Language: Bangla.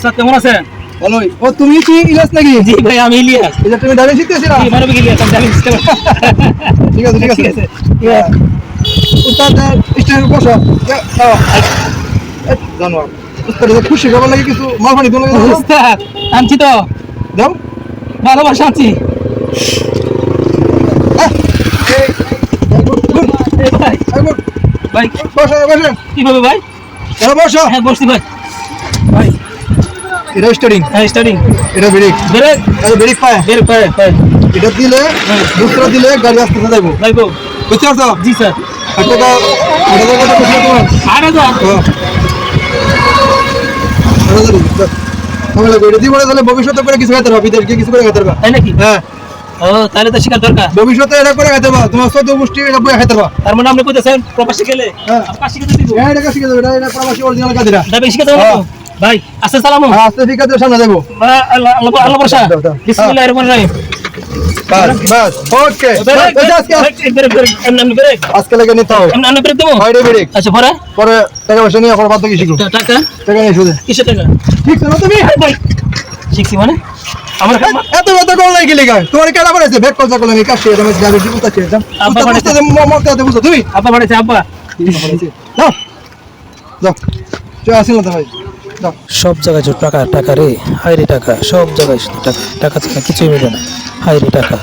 স্যার কেমন আছেন? ভালোই। ও তুমি কি ইলাস নাকি? জি ভাই আমি ইলিয়াস। যে তুমি দাঁড়িয়ে শিখতেছিলা জি মানবিক ইলিয়াস আমি ঠিক আছে ঠিক আছে। ঠিক আছে। হ্যাঁ। উস্তাদ স্টেশনে বসো। জানোয়ার উস্তাদ খুশি খবর লাগে কিছু মাল পানি তোমার লাগে উস্তাদ, আনছি তো। দাও। ভালোবাসা আনছি। এই ভাই। বসো বসো। কীভাবে ভাই? বসো। হ্যাঁ বসছি ভাই। ভাই। এটা স্টারিং হ্যাঁ স্টার্টিং এটা ব্রেক ব্রেক এটা ব্রেক পায় পায় পায় এটা দিলে দুসরা দিলে গাড়ি আস্তে আস্তে যাইবো। যাইবো। বুঝতে পারছ? জি স্যার। হ্যাঁ। তাহলে ভবিষ্যতে করে কিছু হবে করে তাই নাকি? হ্যাঁ। ও তাহলে তো শিকার দরকার। ভবিষ্যতে এটা করে খাইতে পারবা। তোমার চোদ্দ গোষ্ঠী এটা বয়ে খাইতে পারবা। তার মানে আপনি কইতেছেন প্রবাসী হ্যাঁ। দিব। হ্যাঁ এটা শিখে এটা প্রবাসী অরিজিনাল হ্যাঁ। ভাই আসসালামু সালামু হ্যাঁ আস্তে ঠিক আছে সামনে যাব আল্লাহ দাও। বিসমিল্লাহির রহমানির রহিম। বাস বাস ওকে। আজকে ব্রেক ব্রেক এমন এমন ব্রেক। আজকে লেগে নিতে হবে। এমন এমন ব্রেক দেবো? হয় ব্রেক আচ্ছা পরে? পরে টাকা পয়সা নিয়ে এখন বাদ বাকি টাকা? টাকা নিয়ে শুধু। কিসের টাকা? ঠিক না তুমি? ভাই। শিখছি মানে? আমার এত এত কল নাই গেলি গায় তোমার কেডা করেছে ব্যাগ কল করলে আমি কাশি এটা আমি গাড়ি ঠিক করতে চাই আব্বা বাড়িতে- মরতে আছে বুঝছ তুমি? আব্বা বাড়িতে আব্বা। যাও। যাও। চল আসিল না ভাই। সব জায়গায় শুধু টাকা টাকা রে হাই রে টাকা, সব জায়গায় শুধু টাকা। টাকা ছাড়া কিছুই মিলে না। হাই রে টাকা।